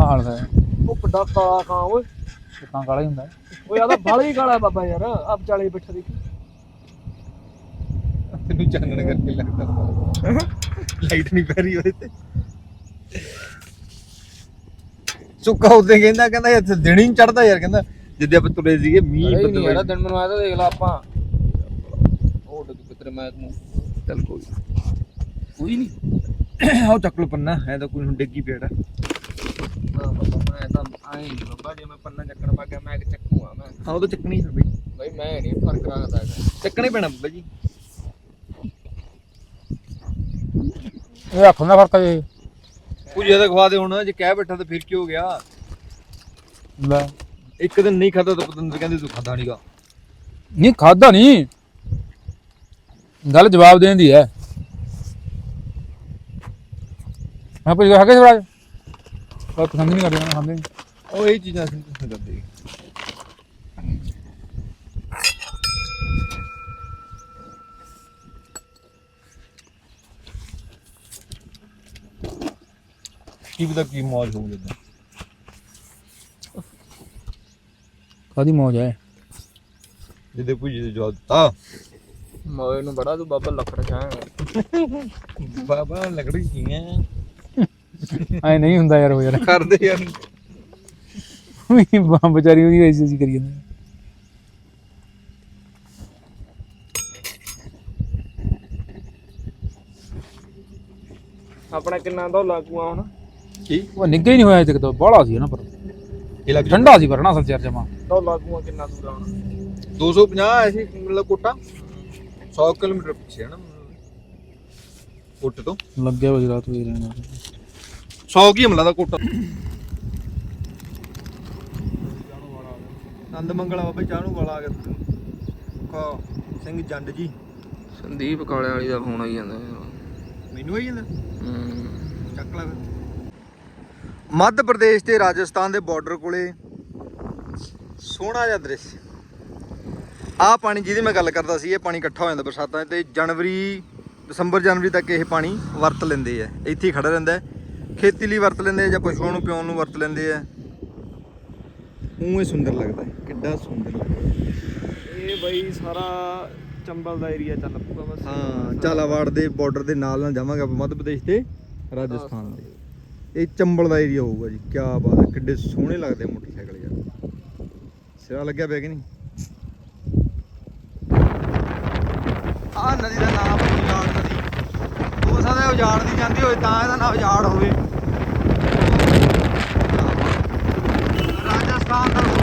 ਹਾਂ ਹਾਲ ਹੈ। ਉਹ ਵੱਡਾ ਕਾਲਾ ਕਾਂ ਓਏ। ਤਾਂ ਕਾਲਾ ਹੀ ਹੁੰਦਾ। ਓਏ ਆਦਾ ਬਾਲਾ ਹੀ ਕਾਲਾ ਬਾਬਾ ਯਾਰ ਆਪ ਚਾਲੇ ਬੈਠਾ ਦੇਖੀ। ਤੈਨੂੰ ਚਾਨਣ ਕਰਕੇ ਲੱਗਦਾ। ਲਾਈਟ ਨਹੀਂ ਪੈ ਰਹੀ ਉਹਦੇ ਤੇ। ਸੁੱਕਾ ਉੱਤੇ ਕਹਿੰਦਾ ਕਹਿੰਦਾ ਇੱਥੇ ਦਿਨ ਹੀ ਚੜਦਾ ਯਾਰ ਕਹਿੰਦਾ ਜਿੱਦੇ ਆਪਾਂ ਤੁਰੇ ਸੀਗੇ ਮੀਂਹ ਬੱਦਲ ਯਾਰ ਦਿਨ ਮੈਨੂੰ ਆਇਆ ਦੇਖ ਲਾ ਆਪਾਂ। ਉਹ ਡਿੱਗ ਪਿੱਤਰ ਮੈਂ ਤੂੰ ਚੱਲ ਕੋਈ ਕੋਈ ਨਹੀਂ ਆਓ ਚੱਕ ਲੋ ਪੰਨਾ ਹੈ ਤਾਂ ਕੋਈ ਹੁਣ ਡਿੱਗੀ ਪੇੜਾ ਹਾਂ ਬਾਬਾ ਮੈਂ ਤਾਂ ਆਏ ਨਹੀਂ ਬਾਬਾ ਜੇ ਮੈਂ ਪੰਨਾ ਚੱਕਣ ਪਾ ਗਿਆ ਮੈਂ ਕਿ ਚੱਕੂਗਾ ਮੈਂ? ਆਓ ਤਾਂ ਚੱਕਣੀ ਫਿਰ ਬਈ ਬਈ ਮੈਂ ਨਹੀਂ ਫ਼ਰਕ ਰੱਖਦਾ ਹੈਗਾ। ਚੱਕਣਾ ਹੀ ਪੈਣਾ ਬਾਬਾ ਜੀ। ਇਹ ਹੱਥ ਦਾ ਫ਼ਰਕ ਹੈ ਕੁਝ ਜ਼ਿਆਦਾ ਖਵਾ ਦੇ ਹੁਣ ਜੇ ਕਹਿ ਬੈਠਾ ਤਾਂ ਫਿਰ ਕੀ ਹੋ ਗਿਆ? ਲੈ। ਇੱਕ ਦਿਨ ਨਹੀਂ ਖਾਦਾ ਤਾਂ ਪਤੰਦਰ ਕਹਿੰਦੇ ਤੂੰ ਖਾਦਾ ਨਹੀਂਗਾ ਨਹੀਂ ਖਾਦਾ ਨਹੀਂ ਗੱਲ ਜਵਾਬ ਦੇਣ ਦੀ ਹੈ। ਮੈਂ ਪੁੱਛ ਗਿਆ ਹੈਗੇ ਸਵਰਾਜ ਉਹ ਪਸੰਦ ਨਹੀਂ ਕਰਦੇ ਨਾ ਖਾਂਦੇ ਉਹ ਇਹ ਚੀਜ਼ਾਂ ਅਸੀਂ ਨਹੀਂ ਕਰਦੇ ਕੀ ਪਤਾ ਕੀ ਮੌਜ ਹੋਊ ਜਦੋਂ ਕਾਦੀ ਮੌਜ ਹੈ? ਜਿਹਦੇ ਕੋਈ ਜਵਾਬ ਦਿੱਤਾ। ਮੋਏ ਨੂੰ ਬੜਾ ਤੂੰ ਬਾਬਾ ਲੱਕੜ ਚਾਹਾਂ ਬਾਬਾ ਲੱਕੜੀ ਕੀ ਹੈ? ਐ ਨਹੀਂ ਹੁੰਦਾ ਯਾਰ ਉਹ ਯਾਰ। ਕਰਦੇ ਯਾਰ। ਉਹੀ ਬਾਂ ਵਿਚਾਰੀ ਉਹਦੀ ਐਸੀ ਐਸੀ ਕਰੀ ਜਾਂਦੀ। ਆਪਣਾ ਕਿੰਨਾ ਦਾ ਲਾਗੂਆ ਹੁਣ? ਕੀ? ਉਹ ਨਿੱਘਾ ਹੀ ਨਹੀਂ ਹੋਇਆ ਤੱਕ ਤਾਂ ਬਾਹਲਾ ਸੀ ਨਾ ਪਰ। ਇਹ ਲੱਗ ਠੰਡਾ ਸੀ ਪਰ ਨਾ ਅਸਲ ਚ ਯਾਰ ਜਮਾ ਦਾ ਲਾਗੂਆ ਕਿੰਨਾ ਦੂਰ ਆ ਹੁਣ? 250 ਐਸੀ ਮਤਲਬ ਕੋਟਾ। 100 ਕਿਲੋਮੀਟਰ ਪਿੱਛੇ ਹੈ ਨਾ। ਕੋਟ ਤੋਂ। ਲੱਗਿਆ ਵਜ ਰਾਤ ਹੋਈ ਰਹਿਣਾ। 100 ਕੀ ਹਮਲਾ ਦਾ ਕੋਟਾ। ਨੰਦ ਮੰਗਲਾ ਬਾਬਾ ਚਾਹਣੂ ਵਾਲਾ ਆ ਗਿਆ ਕਾ ਸਿੰਘ ਜੰਡ ਜੀ। ਸੰਦੀਪ ਕਾਲੇ ਵਾਲੀ ਦਾ ਫੋਨ ਆਈ ਜਾਂਦਾ ਮੈਨੂੰ ਆਈ ਜਾਂਦਾ? ਹੂੰ। ਚੱਕ ਲੈ ਫਿਰ। ਮੱਧ ਪ੍ਰਦੇਸ਼ ਤੇ ਰਾਜਸਥਾਨ ਦੇ ਬਾਰਡਰ ਕੋਲੇ ਸੋਹਣਾ ਜਿਹਾ ਦ੍ਰਿਸ਼। ਆਹ ਪਾਣੀ ਜਿਹਦੀ ਮੈਂ ਗੱਲ ਕਰਦਾ ਸੀ ਇਹ ਪਾਣੀ ਇਕੱਠਾ ਹੋ ਜਾਂਦਾ ਬਰਸਾਤਾਂ ਤੇ ਜਨਵਰੀ ਦਸੰਬਰ ਜਨਵਰੀ ਤੱਕ ਇਹ ਪਾਣੀ ਵਰਤ ਲੈਂਦੇ ਆ। ਇੱਥੇ ਹੀ ਖੜਾ ਰਹਿੰਦਾ ਹੈ। ਖੇਤੀ ਲਈ ਵਰਤ ਲੈਂਦੇ ਆ ਜਾਂ ਪਸ਼ੂਆਂ ਨੂੰ ਪਿਉਣ ਨੂੰ ਵਰਤ ਲੈਂਦੇ ਆ? ਉਵੇਂ ਸੁੰਦਰ ਲੱਗਦਾ ਹੈ ਕਿੱਡਾ ਸੁੰਦਰ ਲੱਗਦਾ। ਇਹ ਬਈ ਸਾਰਾ ਚੰਬਲ ਦਾ ਏਰੀਆ ਚੱਲ ਪੂਗਾ ਬਸ। ਹਾਂ ਝਾਲਾਵਾੜ ਦੇ ਬਾਰਡਰ ਦੇ ਨਾਲ ਨਾਲ ਜਾਵਾਂਗੇ ਆਪਾਂ ਮੱਧ ਪ੍ਰਦੇਸ਼ ਤੇ ਰਾਜਸਥਾਨ ਦੇ। ਇਹ ਚੰਬਲ ਦਾ ਏਰੀਆ ਹੋਊਗਾ ਜੀ ਕੀ ਬਾਤ ਹੈ ਕਿੱਡੇ ਸੋਹਣੇ ਲੱਗਦੇ ਮੋਟਰਸਾਈਕਲ ਯਾਰ। ਸਿਰਾ ਲੱਗਿਆ ਪਿਆ ਕਿ ਨਹੀਂ? ਆ ਨਦੀ ਦਾ ਨਾਮ ਉਜਾੜ ਨਦੀ ਉਜਾੜ ਦੀ ਜਾਂਦੀ ਹੋਵੇ ਤਾਂ ਇਹਦਾ ਨਾ ਉਜਾੜ ਹੋਵੇ। ਰਾਜਸਥਾਨ ਦਾ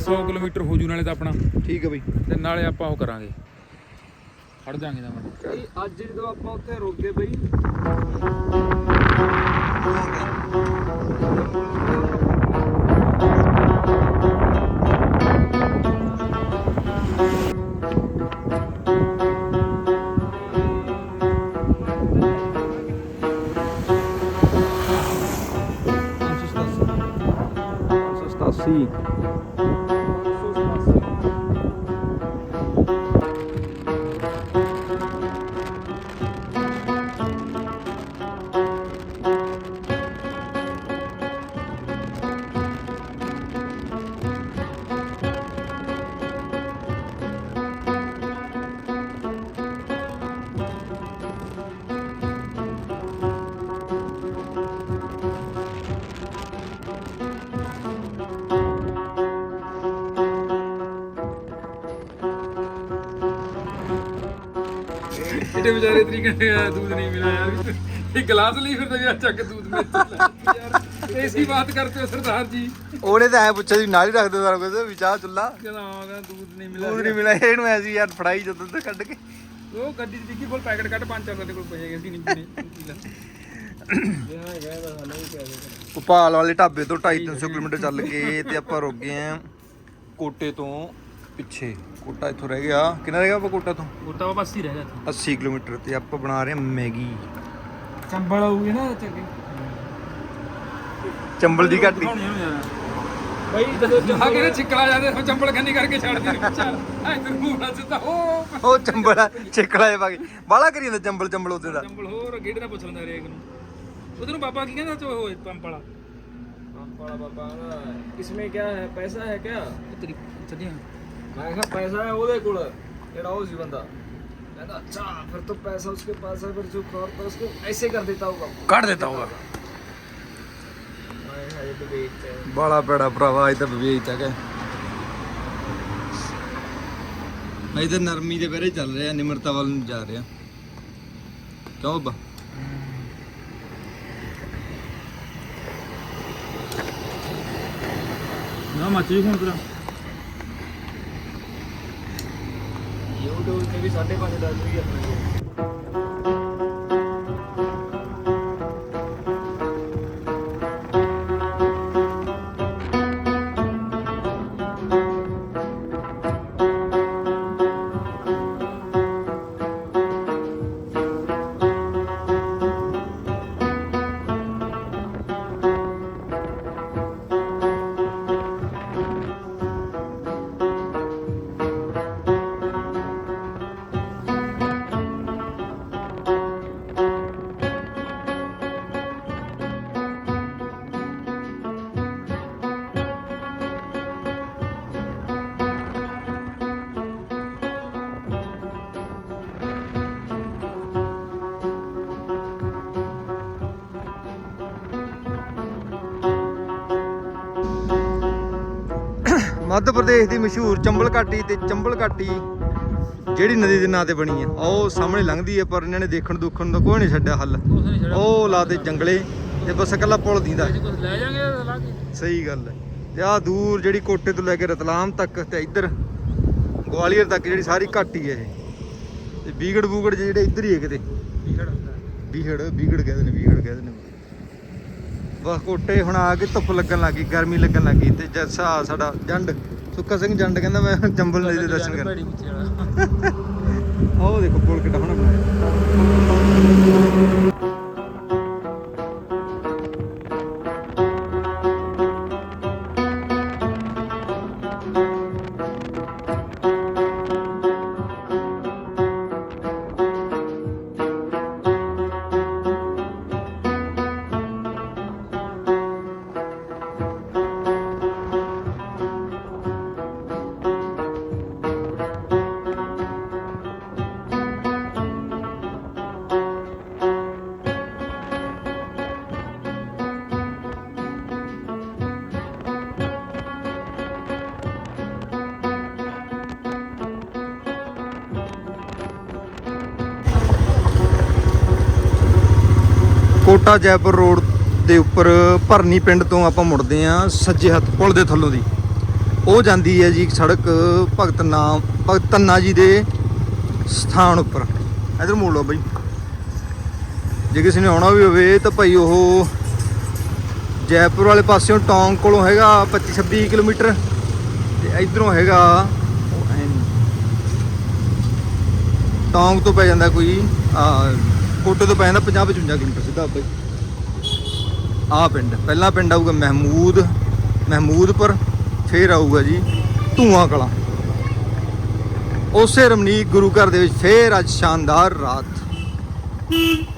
250 ਕਿਲੋਮੀਟਰ ਹੋ ਜੂ ਨਾਲੇ ਤਾਂ ਆਪਣਾ। ਠੀਕ ਹੈ ਬਈ। ਤੇ ਨਾਲੇ ਆਪਾਂ ਉਹ ਕਰਾਂਗੇ। ਖੜ ਜਾਾਂਗੇ ਤਾਂ ਬਈ ਅੱਜ ਜਦੋਂ ਆਪਾਂ ਉੱਥੇ ਰੁਕ ਗਏ ਬਈ। ਇਹਦੇ ਵਿਚਾਰੇ ਤਰੀਕੇ ਨਾਲ दूध नहीं मिला यार एक गिलास ली फिर तो यार चक दूध में यार ऐसी बात करते हो सरदार जी ਉਹਨੇ ਤਾਂ ਐ ਪੁੱਛਿਆ ਸੀ ਨਾਲ ਹੀ ਰੱਖ ਦੇ ਸਾਰਾ ਕੁਝ ਵੀ ਚਾਹ ਚੁੱਲਾ ਕਹਿੰਦਾ ਆ ਗਿਆ दूध नहीं मिला ਦੂਧ ਨਹੀਂ ਮਿਲਿਆ ਇਹਨੂੰ ਐਸੀ ਯਾਰ ਫੜਾਈ ਜਦੋਂ ਤੇ ਕੱਢ ਕੇ ਉਹ ਗੱਡੀ ਦੀ ਡਿੱਗੀ ਕੋਲ ਪੈਕਟ ਕੱਢ ਪੰਜ ਚਾਰ ਸਾਡੇ ਕੋਲ ਪਏ ਹੈਗੇ ਸੀ ਨਹੀਂ ਪੀਣੇ ਭੋਪਾਲ ਵਾਲੇ ਢਾਬੇ ਤੋਂ 250 ਕਿਲੋਮੀਟਰ ਚੱਲ ਕੇ ਤੇ ਆਪਾਂ ਰੁਕ ਗਏ ਆ ਕੋਟੇ ਤੋਂ ਪਿੱਛੇ ਕੋਟਾ ਇੱਥੋਂ ਰਹਿ ਗਿਆ ਕਿੰਨਾ ਰਹਿ ਗਿਆ ਆਪਾਂ ਕੋਟਾ ਤੋਂ ਉਹ ਤਾਂ ਬਸ ਹੀ ਰਹਿ ਗਿਆ 80 ਕਿਲੋਮੀਟਰ ਤੇ ਆਪਾਂ ਬਣਾ ਰਹੇ ਹਾਂ ਮੈਗੀ ਚੰਬਲ ਆਊਗੀ ਨਾ ਚੰਗੀ ਚੰਬਲ ਦੀ ਘਾਟੀ ਬਈ ਜਦੋਂ ਆ ਕਿਹਨੇ ਛਿੱਕਲਾ ਜਾਂਦੇ ਹੋ ਚੰਬਲ ਖੰਨੀ ਕਰਕੇ ਛੱਡਦੀ ਨੇ ਚੱਲ ਐ ਤੇ ਮੂਹਰਾ ਸਿੱਧਾ ਉਹ ਉਹ ਚੰਬਲ ਚਿਕਲਾ ਜੇ ਬਾਕੀ ਬਾਲਾ ਕਰੀ ਜਾਂਦਾ ਚੰਬਲ ਚੰਬਲ ਉਹਦੇ ਦਾ ਚੰਬਲ ਹੋਰ ਗੇੜੇ ਦਾ ਪੁੱਛ ਲੈਂਦਾ ਰੇਕ ਨੂੰ ਉਹਦੇ ਨੂੰ ਬਾਬਾ ਕੀ ਕਹਿੰਦਾ ਤੋ ਉਹ ਪੰਪ ਵਾਲਾ ਬੜਾ ਬਾਬਾ इसमें क्या है पैसा है क्या ਉਹ ਤੇਰੀ ਚੱਲੀਆਂ ਮੈਂ ਕਿਹਾ ਪੈਸਾ ਹੈ ਉਹਦੇ ਕੋਲ ਜਿਹੜਾ ਉਹ ਸੀ ਬੰਦਾ ਕਹਿੰਦਾ ਅੱਛਾ ਫਿਰ तो पैसा उसके पास है फिर जो और पर उसको ऐसे कर देता होगा ਕੱਢ ਦਿੱਤਾ ਹੋਗਾ मैं ये तो बेचते हैं ਬਾਲਾ ਪੈੜਾ ਭਰਾਵਾ ਇਹ ਤਾਂ ਵੇਚ ਤੱਕ ਅਜੇ ਤਾਂ ਨਰਮੀ ਦੇ ਬਾਰੇ ਚੱਲ ਰਿਹਾ ਨਿਮਰਤਾ ਵੱਲ ਨੂੰ ਜਾ ਰਿਹਾ ਕਿਉਂ ਬੱਬਾ ਨਾ ਮੱਚੀ ਹੁਣ ਤੇਰਾ YouTube ਤੇ ਵੀ 5.5 ਡਾਲਰ ਵੀ ਆਪਣੇ ਕੋਲ ਮੱਧ ਪ੍ਰਦੇਸ਼ ਦੀ ਮਸ਼ਹੂਰ ਚੰਬਲ ਘਾਟੀ ਤੇ ਚੰਬਲ ਘਾਟੀ ਜਿਹੜੀ ਨਦੀ ਦੇ ਨਾਂ ਤੇ ਬਣੀ ਹੈ ਉਹ ਸਾਹਮਣੇ ਲੰਘਦੀ ਹੈ ਪਰ ਇਹਨਾਂ ਨੇ ਦੇਖਣ ਦੁੱਖਣ ਦਾ ਕੋਈ ਨਹੀਂ ਛੱਡਿਆ ਹੱਲ। ਉਹ ਲਾਤੇ ਜੰਗਲੇ ਤੇ ਬਸ ਇਕੱਲਾ ਪੁਲ ਦੀਂਦਾ। ਕੁਝ ਲੈ ਜਾਾਂਗੇ ਲਾ ਸਹੀ ਗੱਲ ਹੈ ਤੇ ਆ ਦੂਰ ਜਿਹੜੀ ਕੋਟੇ ਤੋਂ ਲੈ ਕੇ ਰਤਲਾਮ ਤੱਕ ਤੇ ਇੱਧਰ ਗਵਾਲੀਅਰ ਤੱਕ ਜਿਹੜੀ ਸਾਰੀ ਘਾਟੀ ਹੈ ਇਹ। ਤੇ ਬੀਗੜ ਬੂਗੜ ਜਿਹੜੇ ਇੱਧਰ ਹੀ ਹੈ ਕਿਤੇ। ਬੀਹੜ ਬੀਗੜ ਕਹਿੰਦੇ ਨੇ ਬੀਹੜ ਕਹਿੰਦੇ ਨੇ। ਬਸ ਕੋਟੇ ਹੁਣ ਆ ਕੇ ਧੁੱਪ ਲੱਗਣ ਲੱਗੀ ਗਰਮੀ ਲੱਗਣ ਲੱਗੀ ਤੇ ਜੱਸਾ ਸਾਡਾ ਜੰਡ ਸੁੱਕਾ ਸਿੰਘ ਜੰਡ ਕਹਿੰਦਾ ਮੈਂ ਚੰਬਲ ਨਦੀ ਦੇ ਦਰਸ਼ਨ ਕਰ ਭੈੜੀ ਮੁੱਛੇ ਵਾਲਾ। ਉਹ ਦੇਖੋ ਪੁਲ ਕਿੱਡਾ ਹੋਣਾ ਬਣਾਇਆ। ਕੋਟਾ ਜੈਪੁਰ ਰੋਡ ਦੇ ਉੱਪਰ ਭਰਨੀ ਪਿੰਡ ਤੋਂ ਆਪਾਂ ਮੁੜਦੇ ਆਂ ਸੱਜੇ ਹੱਥ ਪੁਲ ਦੇ ਥੱਲੋਂ ਦੀ। ਉਹ ਜਾਂਦੀ ਹੈ ਜੀ ਸੜਕ ਭਗਤ ਨਾਮ ਭਗਤ ਧੰਨਾ ਜੀ ਦੇ ਸਥਾਨ ਉੱਪਰ। ਇਧਰ ਮੋੜ ਲਓ ਬਾਈ। ਜੇ ਕਿਸੇ ਨੇ ਆਉਣਾ ਵੀ ਹੋਵੇ ਤਾਂ ਭਾਈ ਉਹ ਜੈਪੁਰ ਵਾਲੇ ਪਾਸਿਓਂ ਟੌਂਗ ਕੋਲੋਂ ਹੈਗਾ 25 26 ਕਿਲੋਮੀਟਰ ਤੇ ਇਧਰੋਂ ਹੈਗਾ ਉਹ ਟੌਂਗ ਤੋਂ ਪੈ ਜਾਂਦਾ ਕੋਈ, ਆ ਕੋਟੇ ਤੋਂ ਪੈ ਜਾਂਦਾ 50 55 ਕਿਲੋਮੀਟਰ ਸਿੱਧਾ ਬਈ ਆ ਪਿੰਡ, ਪਹਿਲਾ ਪਿੰਡ ਆਊਗਾ ਮਹਿਮੂਦ, ਮਹਿਮੂਦਪੁਰ, ਫੇਰ ਆਊਗਾ ਜੀ ਧੂਆਂ ਕਲਾਂ। ਉਸੇ ਰਮਨੀਕ ਗੁਰੂ ਘਰ ਦੇ ਵਿੱਚ ਫੇਰ ਅੱਜ ਸ਼ਾਨਦਾਰ ਰਾਤ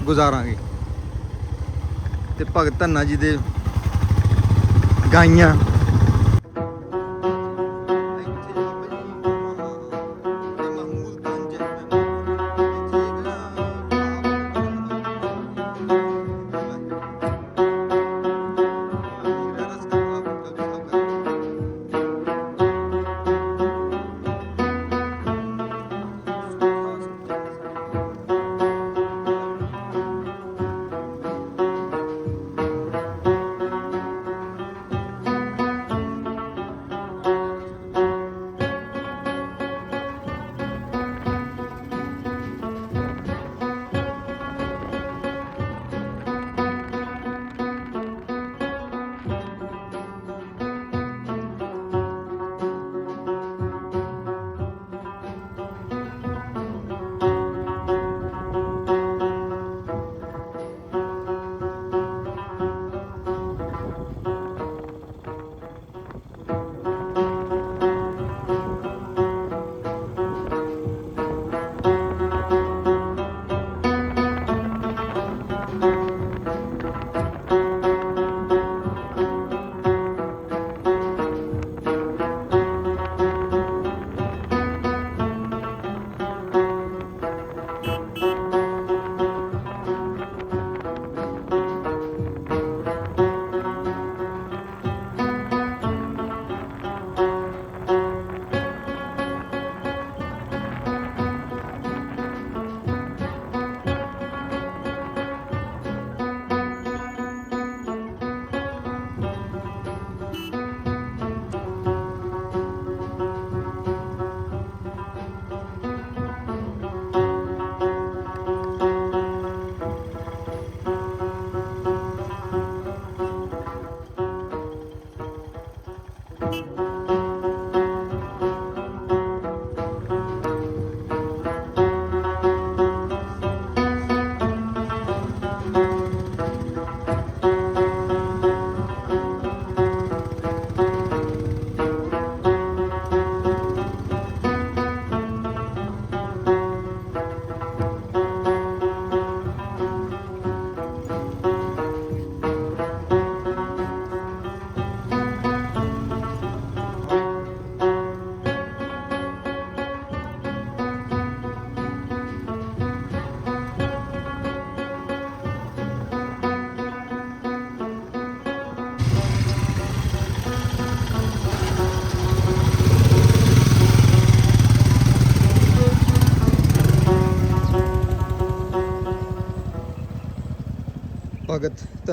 ਗੁਜ਼ਾਰਾਂਗੇ। ਤੇ ਭਗਤ ਧੰਨਾ ਜੀ ਦੇ ਗਾਈਆਂ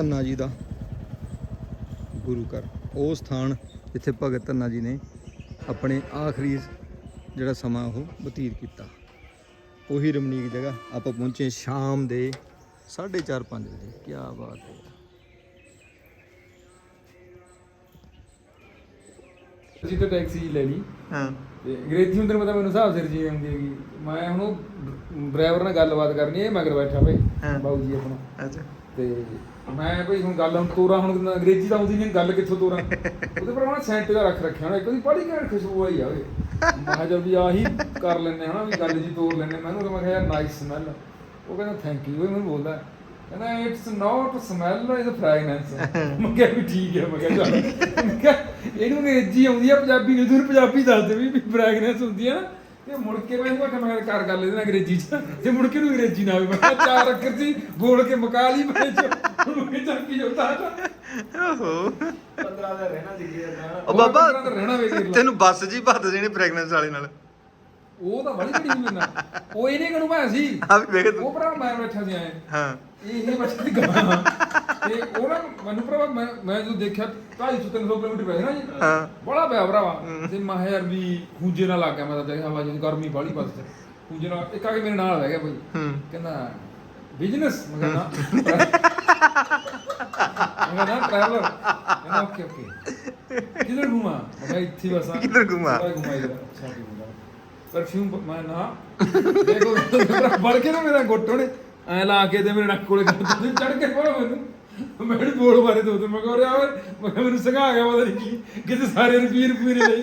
ਧੰਨਾ ਜੀ ਦਾ ਗੁਰੂ ਘਰ। ਉਹ ਸਥਾਨ ਜਿੱਥੇ ਭਗਤ ਧੰਨਾ ਜੀ ਨੇ ਆਪਣੇ ਆਖਰੀ ਜਿਹੜਾ ਸਮਾਂ ਉਹ ਬਤੀਤ ਕੀਤਾ। ਉਹੀ ਰਮਣੀਕ ਜਗ੍ਹਾ ਆਪਾਂ ਪਹੁੰਚੇ ਸ਼ਾਮ ਦੇ 4:30 5 ਵਜੇ। ਕੀ ਬਾਤ ਹੈ। ਅਸੀਂ ਤਾਂ ਟੈਕਸੀ ਲੈ ਲਈ ਹਾਂ। ਤੇ ਅੰਗਰੇਜ਼ੀ ਹੁੰਦੇ ਨੂੰ ਪਤਾ ਮੈਨੂੰ ਹਿਸਾਬ ਸਿਰ ਜੀ ਆਉਂਦੀ ਹੈਗੀ। ਮੈਂ ਹੁਣ ਉਹ ਡਰਾਈਵਰ ਨਾਲ ਗੱਲਬਾਤ ਕਰਨੀ ਹੈ ਮਗਰ ਬੈਠਾ ਭਾਈ ਹਾਂ। ਬਾਊ ਜੀ ਆਪਣਾ। ਅੱਛਾ। ਤੇ ਮੈਂ ਭਾਈ ਹੁਣ ਗੱਲ ਹੁਣ ਤੋਰਾ, ਹੁਣ ਅੰਗਰੇਜ਼ੀ ਤਾਂ ਆਉਂਦੀ ਨਹੀਂ, ਗੱਲ ਕਿੱਥੋਂ ਤੋਰਾ? ਉਹਦੇ ਪਰ ਮੈਂ ਸੈਂਟ ਦਾ ਰੱਖ ਰੱਖਿਆ ਹੁਣ, ਇੱਕ ਦੀ ਬੜੀ ਘੈਂਟ ਖੁਸ਼ਬੂ ਆਈ ਆਵੇ ਮੈਂ ਜਦ ਵੀ ਆਹੀ ਕਰ ਲੈਨੇ ਹਨਾ, ਵੀ ਗੱਲ ਜੀ ਤੋਰ ਲੈਨੇ ਮੈਨੂੰ ਤਾਂ ਮੈਂ ਕਿਹਾ, ਯਾਰ ਨਾਈਸ ਸਮੈਲ ਉਹ ਕਹਿੰਦਾ ਥੈਂਕ ਯੂ ਮੈਨੂੰ ਬੋਲਦਾ। ਕਹਿੰਦਾ it's not smell it's fragrance ਮੈਂ ਕਿਹਾ, ਵੀ ਠੀਕ ਹੈ, ਮੈਂ ਕਿਹਾ, ਚੱਲ। ਇਹਨੂੰ ਅੰਗਰੇਜ਼ੀ ਆਉਂਦੀ ਆ, ਪੰਜਾਬੀ ਨੂੰ, ਤੂੰ ਪੰਜਾਬੀ ਦੱਸ ਦੇ ਵੀ ਫ੍ਰੈਗਨੈਂਸ ਹੁੰਦੀ ਆ ਨਾ। ਤੇ ਮੁੜ ਕੇ ਮੈਂ ਕਿਹਾ ਮੈਂ ਕਿਹਾ ਕਰ ਗੱਲ ਇਹਦੇ ਨਾਲ ਅੰਗਰੇਜ਼ੀ ਚ। ਤੇ ਮੁੜ ਕੇ ਨੂੰ ਅੰਗਰੇਜ਼ੀ ਨਾ ਆਵੇ ਮੈਂ ਕਿਹਾ ਚਾਰ ਅੱਖਰ ਸੀ ਬੋਲ ਕੇ ਮੁਕਾ ਲਈ ਮੈਂ ਹੁਣ ਕਿ ਚੱਕੀ ਜੋਤਾ ਓਹੋ। 15 ਦਾ ਰਹਿਣਾ ਜਿੱਗੇ ਦਾ ਉਹ ਬਾਬਾ ਰਹਿਣਾ ਵੇ ਦੇਖ ਲਾ। ਤੈਨੂੰ ਬੱਸ ਜੀ ਭੱਤ ਦੇਣੇ ਪ੍ਰੈਗਨੈਂਸ ਵਾਲੇ ਨਾਲ। ਉਹ ਤਾਂ ਬੜੀ ਬੜੀ ਨਾਲ। ਉਹ ਇਹਨੇ ਕਿਹਨੂੰ ਭਾਇਆ ਸੀ? ਆ ਵੀ ਵੇਖ ਤੂੰ। ਉਹ ਭਰਾ ਮੈਂ ਬੈਠਾ ਸੀ ਐ। ਹਾਂ। ਇਹ ਇਹ ਬੱਚੇ ਦੀ ਗਾਂ। ਤੇ ਮੈਨੂੰ ਭਰਾ ਮੈਂ ਮੈਂ ਜਦੋਂ ਦੇਖਿਆ 250 300 ਕਿਲੋਮੀਟਰ ਪੈ ਨਾ ਜੀ। ਹਾਂ। ਬੜਾ ਪਿਆ ਭਰਾਵਾ। ਤੇ ਮੈਂ ਯਾਰ ਵੀ ਖੂੰਜੇ ਨਾਲ ਲੱਗ ਗਿਆ ਮੈਂ ਤਾਂ ਦੇਖਿਆ ਹਵਾ ਜਦੋਂ ਗਰਮੀ ਬਾਲੀ ਬਸ। ਖੂੰਜੇ ਨਾਲ ਇੱਕ ਆ ਕੇ ਮੇਰੇ ਨਾਲ ਬਹਿ ਗਿਆ ਭਾਈ। ਹੂੰ। ਕਹਿੰਦਾ ਬਿਜ਼ਨਸ ਮੈਂ ਕਹਿੰਦਾ ਮੈਂ ਕਹਿੰਦਾ ਟਰੈਵਲਰ ਕਹਿੰਦਾ ਓਕੇ ਓਕੇ ਕਿਧਰ ਘੁਮਾ? ਮੈਂ ਇੱਥੇ ਬਸ ਕਿੱਧਰ ਘੁਮਾ? ਘੁਮਾ ਇਧਰ। ਅੱਛਾ ਠੀਕ ਹੁੰਦਾ ਪਰਫਿਊਮ ਮੈਂ ਨਾ ਦੇਖੋ ਵੜ ਕੇ ਨਾ ਮੇਰਾ ਗੁੱਟ ਐ ਲਾ ਕੇ ਤੇ ਮੇਰੇ ਨੱਕ ਕੋਲੇ ਚੜ ਕੇ ਪਾ ਮੈਨੂੰ। ਮੈਨੂੰ ਬੋਲ ਮਾਰੇ ਦੋ ਤੇ ਮੈਂ ਕਹ ਰਿਹਾ ਮੈਂ ਕਿਹਾ ਮੈਨੂੰ ਸੰਘਾ ਗਿਆ ਪਤਾ ਨਹੀਂ ਕੀ ਕਿਤੇ ਸਾਰੇ ਰੁਪਏ ਰੁਪਏ ਲਈ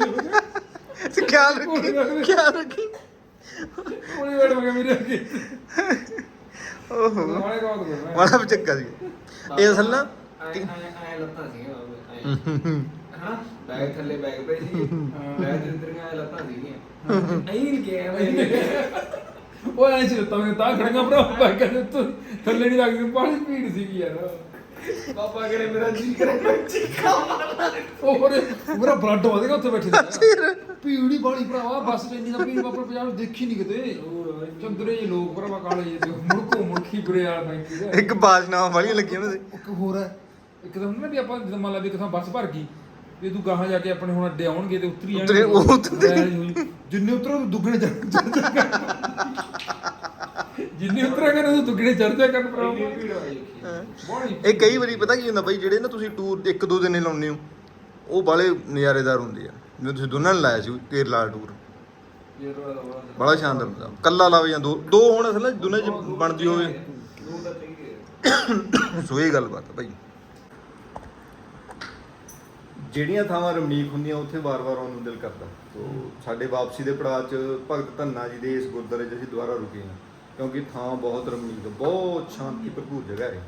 ਖਿਆਲ ਰੱਖੀ ਖਿਆਲ ਰੱਖੀ। ਕੋਲੇ ਬੈਠ ਮੈਂ ਕਿਹਾ ਮੇਰੇ ਅੱਗੇ ਓਹੋ। ਮੈਂ ਵਾਲਾ ਚੱਕਾ ਸੀ। ਇਹ ਅਸਲ ਨਾ ਐ ਲੱਤਾਂ ਬਾਬੇ ਹਾਂ ਬੈਗ ਥੱਲੇ ਬੈਗ ਪਏ ਸੀ ਬੈਗ ਦੇ ਅੰਦਰ ਐ ਲੱਤਾਂ ਸੀਗੀਆਂ? ਨਹੀਂ ਗਿਆ ਮੈਂ ਉਹ ਐਂ ਸੀ ਤਾਂ ਮੈਂ ਤਾਂ ਖੜੀਆਂ ਭਰਾ ਮੈਂ ਕਹਿੰਦਾ ਤੂੰ ਥੱਲੇ ਨਹੀਂ ਲੱਗਦੀ ਬਾਹਲੀ ਭੀੜ ਸੀਗੀ ਯਾਰ। ਪਾਪਾ ਕਰੇ ਮੇਰਾ ਜੀ ਕਰੇ ਚੀਕਾ ਮਾਰਨਾ ਹੋਰ ਮੇਰਾ ਬਲੱਡ ਵਧ ਗਿਆ ਉੱਥੇ ਬੈਠੇ ਦਾ ਭੀੜੀ ਬਾਲੀ ਭਰਾਵਾ ਬੱਸ ਚ ਇੰਨੀ ਤਾਂ ਭੀੜ ਬਾਪਰ ਪੰਜਾਬ ਦੇਖੀ ਨਹੀਂ ਕਿਤੇ। ਚੰਦਰੇ ਜਿਹੇ ਲੋਕ ਭਰਾਵਾ ਕਾਲੇ ਜਿਹੇ ਤੇ ਮੁੜਕੋ ਮੁੜਕੀ ਬੁਰੇ ਵਾਲ ਬੈਠੀ ਦੇ ਇੱਕ ਬਾਜਨਾਵਾਂ ਵਾਲੀਆਂ ਲੱਗੀਆਂ ਨੇ ਇੱਕ ਹੋਰ ਹੈ ਇੱਕ ਤਾਂ ਹੁੰਦਾ ਨਾ ਵੀ ਆਪਾਂ ਜਦੋਂ ਮੰਨ ਲਾ ਵੀ ਕਿਥਾਂ ਬੱਸ ਭਰ ਗਈ ਵੀ ਤੂੰ ਗਾਹਾਂ ਜਾ ਕੇ ਆਪਣੇ ਹੁਣ ਅੱਡੇ ਆਉਣਗੇ ਤੇ ਉਤਰੀ ਉਤਰੇ- ਉਹ ਉਤਰਦੇ ਜਿੰਨੇ ਉਤਰੋ ਦੁੱਗਣੇ ਚੜ ਜਿੰਨੇ ਉਤਰਾਂਗੇ ਨਾ ਉਹ ਦੁੱਗਣੇ ਚੜ ਜਾ ਕਰਨ ਬੜੀ ਇਹ ਕਈ ਵਾਰੀ ਪਤਾ ਕੀ ਹੁੰਦਾ ਬਾਈ ਜਿਹੜੇ ਨਾ ਤੁਸੀਂ ਟੂਰ ਇੱਕ ਦੋ ਦਿਨ ਲਾਉਂਦੇ ਹੋ ਉਹ ਬਾਲੇ ਨਜ਼ਾਰੇਦਾਰ ਹੁੰਦੇ ਆ। ਜਿਵੇਂ ਤੁਸੀਂ ਦੋਨਾਂ ਨੇ ਲਾਇਆ ਸੀ ਕੇਰਲਾ ਟੂਰ ਬੜਾ ਸ਼ਾਨਦਾਰ ਹੁੰਦਾ। ਕੱਲਾ ਲਾਵੇ ਜਾਂ ਦੋ ਦੋ ਹੁਣ ਅਸਲ ਵਿੱਚ ਦੋਨਾਂ ਚ ਬਣਦੀ ਹੋਵੇ। ਤਾਂ ਸੋ ਇਹ ਗੱਲਬਾਤ ਭਾਈ ਜਿਹੜੀਆਂ ਥਾਵਾਂ ਰਮਣੀਕ ਹੁੰਦੀਆਂ ਉੱਥੇ ਵਾਰ-ਵਾਰ ਆਉਣ ਨੂੰ ਦਿਲ ਕਰਦਾ। ਸੋ ਸਾਡੇ ਵਾਪਸੀ ਦੇ ਪੜਾਅ 'ਚ ਭਗਤ ਧੰਨਾ ਜੀ ਦੇ ਇਸ ਗੁਰਦੁਆਰੇ 'ਚ ਅਸੀਂ ਦੁਬਾਰਾ ਰੁਕੇ ਹਾਂ। ਕਿਉਂਕਿ ਥਾਂ ਬਹੁਤ ਰਮਣੀਕ ਬਹੁਤ ਸ਼ਾਂਤੀ ਭਰਪੂਰ ਜਗ੍ਹਾ ਹੈ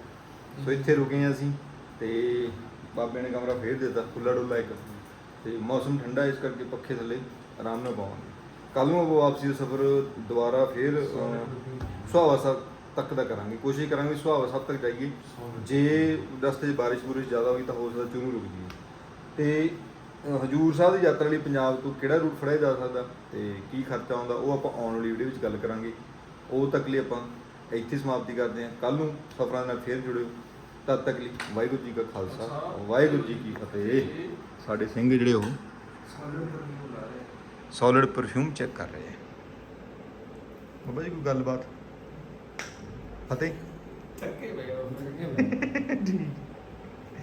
ਸੋ ਇੱਥੇ ਰੁਕੇ ਹਾਂ ਅਸੀਂ ਤੇ ਬਾਬੇ ਨੇ ਕਮਰਾ ਫੇਰ ਦਿੱਤਾ ਖੁੱਲਾ ਡੁੱਲਾ ਇੱਕ। ਤੇ ਮੌਸਮ ਠੰਡਾ ਇਸ ਕਰਕੇ ਪੱਖੇ ਥੱਲੇ ਆਰਾਮ ਨਾਲ ਪਾਵਾਂਗੇ ਕੱਲ ਨੂੰ ਆਪਾਂ ਵਾਪਸੀ ਦਾ ਸਫ਼ਰ ਦੁਬਾਰਾ ਫੇਰ ਸੁਹਾਵਾ ਸਾਹਿਬ ਤੱਕ ਦਾ ਕਰਾਂਗੇ। ਕੋਸ਼ਿਸ਼ ਕਰਾਂਗੇ ਸੁਹਾਵਾ ਸਾਹਿਬ ਤੱਕ ਜਾਈਏ। ਜੇ ਰਸਤੇ 'ਚ ਬਾਰਿਸ਼ ਬੁਰਿਸ਼ ਜ਼ਿਆਦਾ ਹੋਈ ਤਾਂ ਹੋ ਸਕਦਾ ਚੂਰੂ ਰੁਕ ਜਾਈਏ। ਤੇ ਹਜੂਰ ਸਾਹਿਬ ਦੀ ਯਾਤਰਾ ਲਈ ਪੰਜਾਬ ਤੋਂ ਕਿਹੜਾ ਰੂਟ ਫੜਿਆ ਜਾ ਸਕਦਾ ਤੇ ਕੀ ਖਰਚਾ ਆਉਂਦਾ ਉਹ ਆਪਾਂ ਆਉਣ ਵਾਲੀ ਵੀਡੀਓ ਵਿੱਚ ਗੱਲ ਕਰਾਂਗੇ। ਉਹ ਤੱਕ ਲਈ ਆਪਾਂ ਇੱਥੇ ਸਮਾਪਤੀ ਕਰਦੇ ਹਾਂ। ਕੱਲ ਨੂੰ ਸਫ਼ਰਾਂ ਨਾਲ ਫੇਰ ਜੁੜਿਓ। ਤਦ ਤੱਕ ਲਈ ਵਾਹਿਗੁਰੂ ਜੀ ਕਾ ਖਾਲਸਾ ਵਾਹਿਗੁਰੂ ਜੀ ਕੀ ਫਤਿਹ। ਸਾਡੇ ਸਿੰਘ ਜਿਹੜੇ ਉਹ ਸੋਲਿਡ ਪਰਫਿਊਮ ਚੈੱਕ ਕਰ ਰਹੇ ਆ। ਬਾਬਾ ਜੀ ਕੋਈ ਗੱਲਬਾਤ? ਫਤਿਹ? ਥੱਕੇ ਪਏ ਹੋ